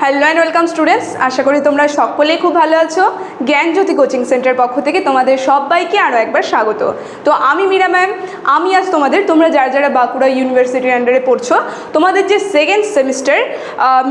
Hello and welcome students আশা করি তোমরা সকলেই খুব ভালো আছো। জ্ঞানজ্যোতি কোচিং সেন্টার পক্ষ থেকে তোমাদের সবাইকে আরও একবার স্বাগত। তো আমি মীরা ম্যাম, আমি আজ তোমাদের, তোমরা যারা যারা বাঁকুড়া ইউনিভার্সিটির আন্ডারে পড়ছো, তোমাদের যে সেকেন্ড সেমিস্টার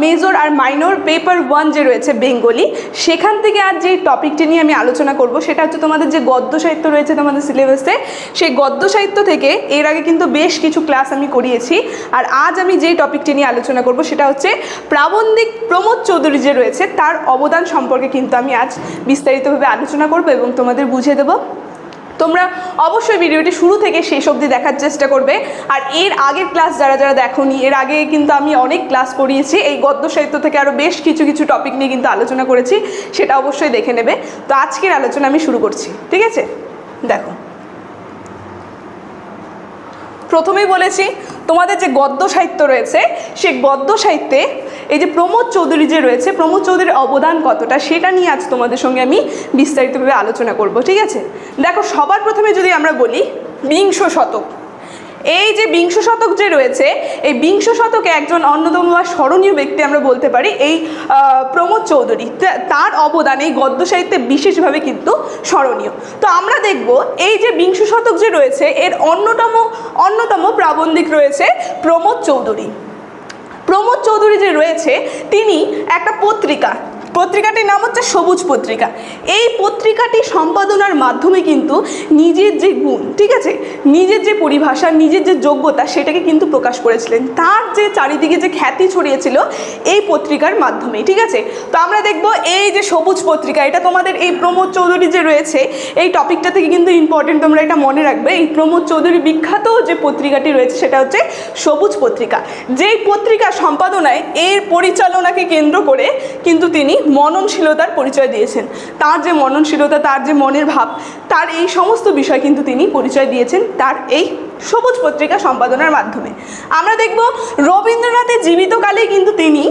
মেজর আর মাইনর পেপার ওয়ান যে রয়েছে বেঙ্গলি সেখান থেকে আজ যে টপিকটি নিয়ে আমি আলোচনা করব, সেটা হচ্ছে তোমাদের যে গদ্য সাহিত্য রয়েছে তোমাদের সিলেবাসে সেই গদ্য সাহিত্য থেকে এর আগে কিন্তু বেশ কিছু ক্লাস আমি করিয়েছি। আর আজ আমি যেই টপিকটি নিয়ে আলোচনা করব, সেটা হচ্ছে প্রাবন্ধিক প্রমোদ চৌধুরী যে রয়েছে, তার অবদান সম্পর্কে কিন্তু আমি আজ বিস্তারিতভাবে আলোচনা করব এবং তোমাদের বুঝিয়ে দেবো। তোমরা অবশ্যই ভিডিওটি শুরু থেকে শেষ অবধি দেখার চেষ্টা করবে। আর এর আগের ক্লাস যারা যারা দেখোনি, এর আগে কিন্তু আমি অনেক ক্লাস করিয়েছি। এই গদ্য সাহিত্য থেকে আরও বেশ কিছু কিছু টপিক নিয়ে কিন্তু আলোচনা করেছি, সেটা অবশ্যই দেখে নেবে। তো আজকের আলোচনা আমি শুরু করছি, ঠিক আছে? দেখো। প্রথমেই বলেছি, তোমাদের যে গদ্য সাহিত্য রয়েছে সেই গদ্য সাহিত্যে এই যে প্রমোদ চৌধুরী যে রয়েছে, প্রমোদ চৌধুরীর অবদান কতটা সেটা নিয়ে আজ তোমাদের সঙ্গে আমি বিস্তারিতভাবে আলোচনা করব, ঠিক আছে? দেখো, সবার প্রথমে যদি আমরা বলি বিংশ শতক। এই যে বিংশ শতক যে রয়েছে, এই বিংশ শতকে একজন অন্যতম বা স্মরণীয় ব্যক্তি আমরা বলতে পারি এই প্রমোদ চৌধুরী। তার অবদান এই গদ্য সাহিত্যে বিশেষভাবে কিন্তু স্মরণীয়। তো আমরা দেখব এই যে বিংশ শতক যে রয়েছে, এর অন্যতম অন্যতম প্রাবন্ধিক রয়েছে প্রমোদ চৌধুরী। প্রমোদ চৌধুরী যে রয়েছে তিনি একটা পত্রিকা পত্রিকাটির নাম হচ্ছে সবুজ পত্রিকা। এই পত্রিকাটি সম্পাদনার মাধ্যমে কিন্তু নিজের যে গুণ, ঠিক আছে? নিজের যে পরিভাষা, নিজের যে যোগ্যতা, সেটাকে কিন্তু প্রকাশ করেছিলেন। তার যে চারিদিকে যে খ্যাতি ছড়িয়েছিল এই পত্রিকার মাধ্যমে ঠিক আছে? তো আমরা দেখব এই যে সবুজ পত্রিকা, এটা তোমাদের এই প্রমোদ চৌধুরী যে রয়েছে, এই টপিকটা থেকে কিন্তু ইম্পর্টেন্ট তোমরা এটা মনে রাখবে। এই প্রমোদ চৌধুরী বিখ্যাত যে পত্রিকাটি রয়েছে, সেটা হচ্ছে সবুজ পত্রিকা। যেই পত্রিকা সম্পাদনায় এর পরিচালনাকে কেন্দ্র করে কিন্তু তিনি মননশীলতার পরিচয় দিয়েছেন। তার যে মননশীলতা, তার যে মনের ভাব, তার এই সমস্ত বিষয় কিন্তু তিনি পরিচয় দিয়েছেন তার এই সবুজ পত্রিকা সম্পাদনার মাধ্যমে। আমরা দেখব রবীন্দ্রনাথের জীবিতকালে কিন্তু তিনি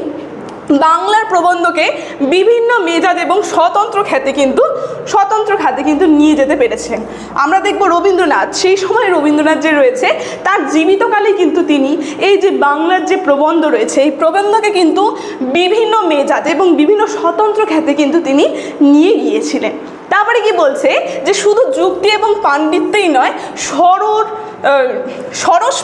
বাংলার প্রবন্ধকে বিভিন্ন মেজাজ এবং স্বতন্ত্র খ্যাতে কিন্তু, স্বতন্ত্র খাতে কিন্তু নিয়ে যেতে পেরেছেন আমরা দেখব রবীন্দ্রনাথ, সেই সময় রবীন্দ্রনাথ যে রয়েছে, তার জীবিতকালে কিন্তু তিনি এই যে বাংলার যে প্রবন্ধ রয়েছে, এই প্রবন্ধকে কিন্তু বিভিন্ন মেজাজ এবং বিভিন্ন স্বতন্ত্র খ্যাতে কিন্তু তিনি নিয়ে গিয়েছিলেন। তারপরে কি বলছে যে শুধু যুক্তি এবং পাণ্ডিত্যই নয় সরল সরস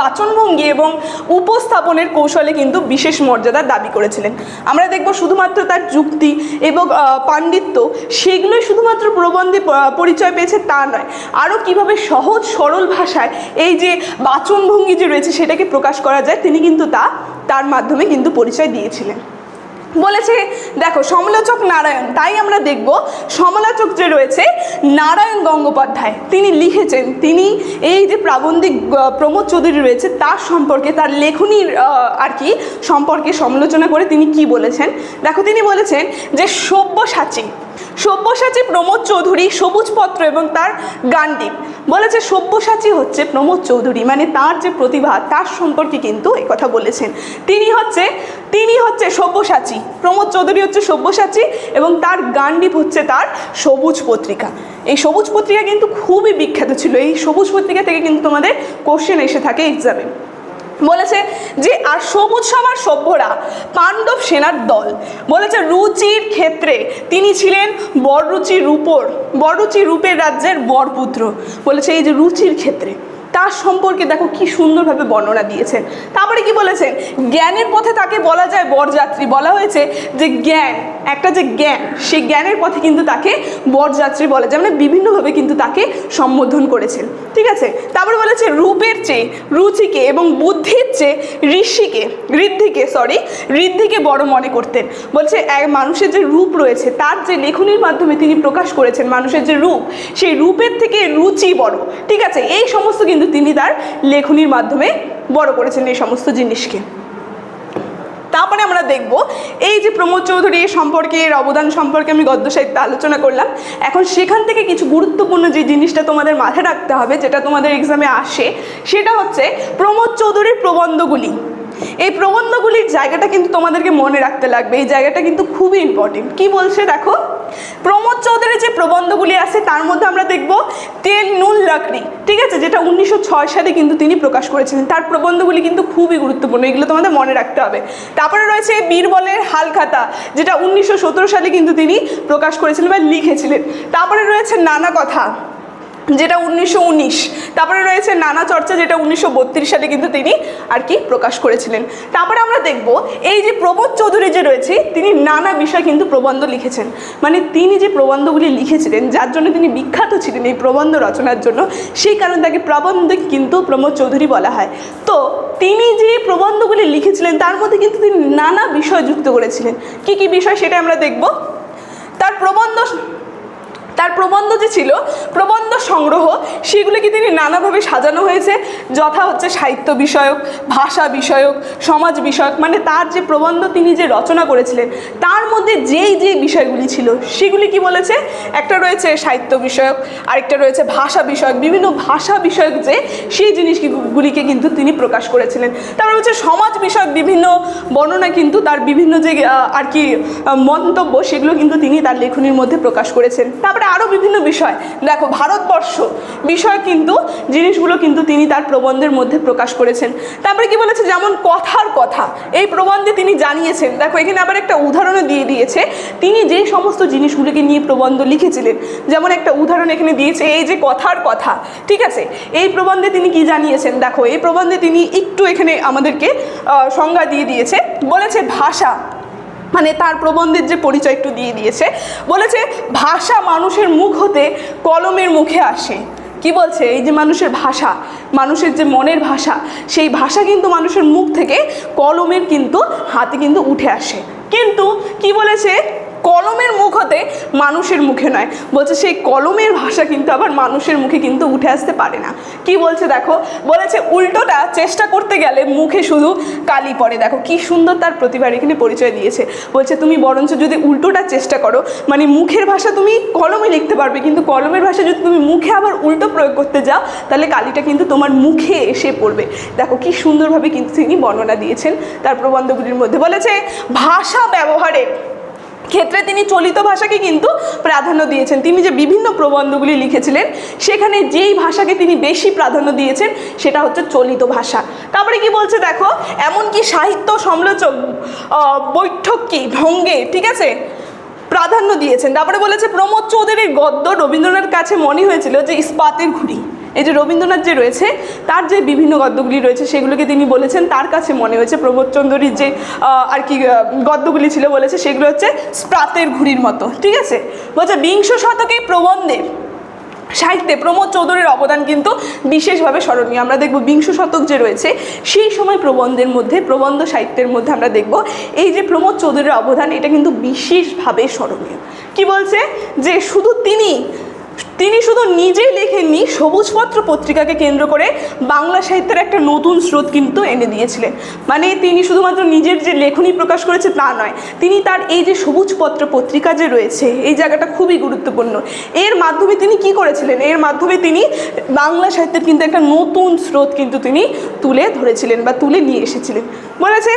বাচনভঙ্গি এবং উপস্থাপনের কৌশলে কিন্তু বিশেষ মর্যাদার দাবি করেছিলেন। আমরা দেখব শুধুমাত্র তার যুক্তি এবং পাণ্ডিত্য সেগুলোই শুধুমাত্র প্রবন্ধে পরিচয় পেয়েছে তা নয়। আরও কীভাবে সহজ, সরল ভাষায় এই যে বাচনভঙ্গি যে রয়েছে সেটাকে প্রকাশ করা যায়, তিনি কিন্তু তা, তার মাধ্যমে কিন্তু পরিচয় দিয়েছিলেন। বলেছে, দেখো, সমালোচক নারায়ণ, তাই আমরা দেখব সমালোচক যে রয়েছে, নারায়ণ গঙ্গোপাধ্যায়। তিনি লিখেছেন, তিনি এই যে প্রাবন্ধিক প্রমোদ চৌধুরী রয়েছে, তার সম্পর্কে, তার লেখনীর আর কি, সম্পর্কে সমালোচনা করে তিনি কি বলেছেন? দেখো, তিনি বলেছেন যে সব্যসাচী সব্যসাচী প্রমোদ চৌধুরী সবুজ পত্র এবং তার গান্ডীপ বলেছে, সব্যসাচী হচ্ছে প্রমোদ চৌধুরী মানে তার যে প্রতিভা, তার সম্পর্কে কিন্তু কথা বলেছেন। তিনি হচ্ছে তিনি হচ্ছে সব্যসাচী। প্রমোদ চৌধুরী হচ্ছে সব্যসাচী এবং তার গান্ডীপ হচ্ছে তার সবুজ পত্রিকা। এই সবুজ পত্রিকা কিন্তু খুবই বিখ্যাত ছিল। এই সবুজ পত্রিকা থেকে কিন্তু তোমাদের কোশ্চেন এসে থাকে এক্সামে বলেছে যে, আর সবুজ সমার সভ্যরা, পাণ্ডব সেনার দল। বলেছে, রুচির ক্ষেত্রে তিনি ছিলেন বররুচি রূপর বররুচি রূপের রাজ্যের বরপুত্র। বলেছে, এই যে রুচির ক্ষেত্রে। তার সম্পর্কে দেখো কি সুন্দরভাবে বর্ণনা দিয়েছেন। তারপরে কি বলেছেন? জ্ঞানের পথে তাকে বলা যায় বরযাত্রী। বলা হয়েছে যে জ্ঞান, একটা যে জ্ঞান, সেই জ্ঞানের পথে কিন্তু তাকে বরযাত্রী বলা যায়। মানে বিভিন্নভাবে কিন্তু তাকে সম্বোধন করেছেন। ঠিক আছে? তারপরে বলেছে রূপের চেয়ে রুচিকে এবং বুদ্ধির চেয়ে ঋষিকে, ঋদ্ধিকে সরি ঋদ্ধিকে বড় মনে করতেন। বলছে, এক মানুষের যে রূপ রয়েছে, তার যে লেখনীর মাধ্যমে তিনি প্রকাশ করেছেন মানুষের যে রূপ, সেই রূপের থেকে রুচি বড়। ঠিক আছে? এই সমস্ত কিন্তু তিনি তার লেখনীর মাধ্যমে বড় করেছেন এই সমস্ত জিনিসকে। তারপরে আমরা দেখব, এই যে প্রমোদ চৌধুরী সম্পর্কে, এর অবদান সম্পর্কে আমি গদ্য সাহিত্যে আলোচনা করলাম। এখন সেখান থেকে কিছু গুরুত্বপূর্ণ যে জিনিসটা তোমাদের মাথায় রাখতে হবে, যেটা তোমাদের এক্সামে আসে, সেটা হচ্ছে প্রমোদ চৌধুরীর প্রবন্ধগুলি। এই প্রবন্ধগুলির জায়গাটা কিন্তু তোমাদেরকে মনে রাখতে লাগবে। এই জায়গাটা কিন্তু খুবই ইম্পর্টেন্ট কি বলছে দেখো? প্রমোদ চৌধুরীর যে প্রবন্ধগুলি আছে, তার মধ্যে আমরা দেখব তেল, নুন লাকড়ি ঠিক আছে? যেটা উনিশশো ছয় সালে কিন্তু তিনি প্রকাশ করেছিলেন। তার প্রবন্ধগুলি কিন্তু খুবই গুরুত্বপূর্ণ। এগুলো তোমাদের মনে রাখতে হবে। তারপরে রয়েছে বীরবলের হালখাতা, যেটা উনিশশো সতেরো সালে কিন্তু তিনি প্রকাশ করেছিলেন বা লিখেছিলেন। তারপরে রয়েছে নানা কথা। যেটা উনিশশো উনিশ। তারপরে রয়েছে নানা চর্চা যেটা উনিশশো বত্রিশ সালে কিন্তু তিনি আর কি প্রকাশ করেছিলেন। তারপরে আমরা দেখব, এই যে প্রবোধ চৌধুরী যে রয়েছে, তিনি নানা বিষয় কিন্তু প্রবন্ধ লিখেছেন। মানে তিনি যে প্রবন্ধগুলি লিখেছিলেন, যার জন্য তিনি বিখ্যাত ছিলেন এই প্রবন্ধ রচনার জন্য, সেই কারণে তাকে প্রবন্ধ কিন্তু প্রমোদ চৌধুরী বলা হয়। তো তিনি যে প্রবন্ধগুলি লিখেছিলেন, তার মধ্যে কিন্তু তিনি নানা বিষয় যুক্ত করেছিলেন। কি কি বিষয় সেটা আমরা দেখব। প্রবন্ধ যে ছিল, প্রবন্ধ সংগ্রহ সেগুলিকে তিনি নানাভাবে সাজানো হয়েছে? যথা হচ্ছে সাহিত্য বিষয়ক, ভাষা বিষয়ক, সমাজ বিষয়ক মানে তার যে প্রবন্ধ তিনি যে রচনা করেছিলেন, তার মধ্যে যেই যে বিষয়গুলি ছিল, সেগুলি কি বলেছে? একটা রয়েছে সাহিত্য বিষয়ক, আরেকটা রয়েছে ভাষা বিষয়ক, বিভিন্ন ভাষা বিষয়ক যে, সেই জিনিসগুলিকে কিন্তু তিনি প্রকাশ করেছিলেন। তারপর হচ্ছে সমাজ বিষয়ক বিভিন্ন বর্ণনা কিন্তু তার বিভিন্ন যে আর কি মন্তব্য, সেগুলো কিন্তু তিনি তার লেখনীর মধ্যে প্রকাশ করেছেন। তারপরে আরও বিভিন্ন বিষয়। দেখো, ভারতবর্ষ বিষয় কিন্তু, জিনিসগুলো কিন্তু তিনি তার প্রবন্ধের মধ্যে প্রকাশ করেছেন। তারপরে কি বলেছে? যেমন কথার কথা। এই প্রবন্ধে তিনি জানিয়েছেন। দেখো, এখানে আবার একটা উদাহরণও দিয়ে দিয়েছে, তিনি যে সমস্ত জিনিসগুলোকে নিয়ে প্রবন্ধ লিখেছিলেন, যেমন একটা উদাহরণ এখানে দিয়েছে, এই যে কথার কথা, ঠিক আছে? এই প্রবন্ধে তিনি কি জানিয়েছেন? দেখো, এই প্রবন্ধে তিনি একটু এখানে আমাদেরকে সংজ্ঞা দিয়ে দিয়েছে, বলেছে ভাষা মানে তার প্রবন্ধের যে পরিচয় একটু দিয়ে দিয়েছে, বলেছে ভাষা মানুষের মুখ হতে কলমের মুখে আসে। কি বলছে? এই যে মানুষের ভাষা, মানুষের যে মনের ভাষা, সেই ভাষা কিন্তু মানুষের মুখ থেকে কলমের কিন্তু হাতে কিন্তু উঠে আসে। কিন্তু কি বলেছে? কলমের মুখ হতে মানুষের মুখে নয়। বলছে সেই কলমের ভাষা কিন্তু আবার মানুষের মুখে কিন্তু উঠে আসতে পারে না। কি বলছে দেখো? বলেছে উল্টোটা চেষ্টা করতে গেলে মুখে শুধু কালি পড়ে। দেখো কি সুন্দর তার প্রতিভার এখানে পরিচয় দিয়েছে। বলছে তুমি বরঞ্চ যদি উল্টোটা চেষ্টা করো মানে মুখের ভাষা তুমি কলমে লিখতে পারবে, কিন্তু কলমের ভাষা যদি তুমি মুখে আবার উল্টো প্রয়োগ করতে যাও, তাহলে কালিটা কিন্তু তোমার মুখে এসে পড়বে। দেখো কি সুন্দরভাবে কিন্তু তিনি বর্ণনা দিয়েছেন তার প্রবন্ধগুলির মধ্যে। বলেছে, ভাষা ব্যবহারের ক্ষেত্রে তিনি চলিত ভাষাকে কিন্তু প্রাধান্য দিয়েছেন। তিনি যে বিভিন্ন প্রবন্ধগুলি লিখেছিলেন, সেখানে যেই ভাষাকে তিনি বেশি প্রাধান্য দিয়েছেন, সেটা হচ্ছে চলিত ভাষা। তারপরে কি বলছে দেখো, এমনকি সাহিত্য সমালোচক বৈঠকি ভঙ্গে, ঠিক আছে, প্রাধান্য দিয়েছেন। তারপরে বলেছে, প্রমোদ চৌধুরীর গদ্য রবীন্দ্রনাথের কাছে মনে হয়েছিল যে ইস্পাতের ঘুড়ি। এই যে রবীন্দ্রনাথ যে রয়েছে, তার যে বিভিন্ন গদ্যগুলি রয়েছে, সেগুলোকে তিনি বলেছেন। তার কাছে মনে হয়েছে প্রমোদ চৌধুরীর যে আর কি গদ্যগুলি ছিল বলেছে, সেগুলো হচ্ছে স্প্রাতের ঘুড়ির মতো। ঠিক আছে? বলছে, বিংশ শতকে প্রবন্ধে, সাহিত্যে প্রমোদ চৌধুরীর অবদান কিন্তু বিশেষভাবে স্মরণীয়। আমরা দেখব বিংশ শতক যে রয়েছে, সেই সময় প্রবন্ধের মধ্যে, প্রবন্ধ সাহিত্যের মধ্যে আমরা দেখব, এই যে প্রমোদ চৌধুরীর অবদান, এটা কিন্তু বিশেষভাবে স্মরণীয়। কি বলছে? যে শুধু তিনি তিনি শুধু নিজেই লেখেননি, সবুজপত্র পত্রিকাকে কেন্দ্র করে বাংলা সাহিত্যের একটা নতুন স্রোত কিন্তু এনে দিয়েছিলেন। মানে তিনি শুধুমাত্র নিজের যে লেখনী প্রকাশ করেছে তা নয়, তিনি তার এই যে সবুজপত্র পত্রিকা যে রয়েছে, এই জায়গাটা খুবই গুরুত্বপূর্ণ। এর মাধ্যমে তিনি কি করেছিলেন? এর মাধ্যমে তিনি বাংলা সাহিত্যের কিন্তু একটা নতুন স্রোত কিন্তু তিনি তুলে ধরেছিলেন বা তুলে নিয়ে এসেছিলেন। বলেছে,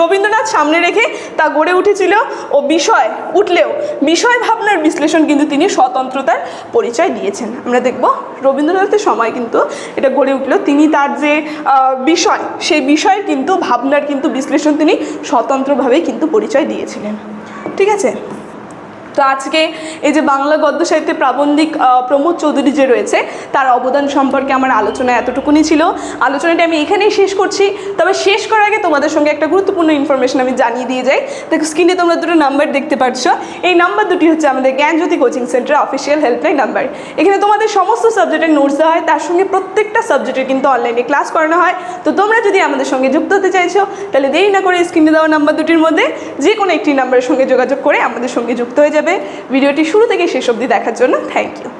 রবীন্দ্রনাথ সামনে রেখে তা গড়ে উঠেছিল ও বিষয় উঠলেও বিষয় ভাবনার বিশ্লেষণ কিন্তু তিনি স্বতন্ত্রতার পরিচয় দিয়েছেন। আমরা দেখব রবীন্দ্রনাথের সময় কিন্তু এটা গড়ে উঠলেও তিনি তার যে বিষয়, সেই বিষয়ের কিন্তু ভাবনার কিন্তু বিশ্লেষণ তিনি স্বতন্ত্রভাবেই কিন্তু পরিচয় দিয়েছিলেন। ঠিক আছে? তো আজকে এই যে বাংলা গদ্য সাহিত্যে প্রাবন্ধিক প্রমোদ চৌধুরী যে রয়েছে, তার অবদান সম্পর্কে আমার আলোচনা এতটুকুনি ছিল। আলোচনাটা আমি এখানেই শেষ করছি। তবে শেষ করার আগে তোমাদের সঙ্গে একটা গুরুত্বপূর্ণ ইনফরমেশন আমি জানিয়ে দিয়ে যাই। দেখো স্ক্রিনে তোমরা দুটো নাম্বার দেখতে পাচ্ছ এই নাম্বার দুটি হচ্ছে আমাদের Gyanjyoti coaching centre official helpline number এখানে তোমাদের সমস্ত সাবজেক্টের নোটস দেওয়া হয়, তার সঙ্গে প্রত্যেকটা সাবজেক্টের কিন্তু অনলাইনে ক্লাস করানো হয়। তো তোমরা যদি আমাদের সঙ্গে যুক্ত হতে চাইছো, তাহলে দেরি না করে স্ক্রিনে দেওয়া নাম্বার দুটির মধ্যে যে কোনো একটি নাম্বারের সঙ্গে যোগাযোগ করে আমাদের সঙ্গে যুক্ত হয়ে যাবে। ভিডিওটি শুরু থেকে শেষ অবধি দেখার জন্য থ্যাংক ইউ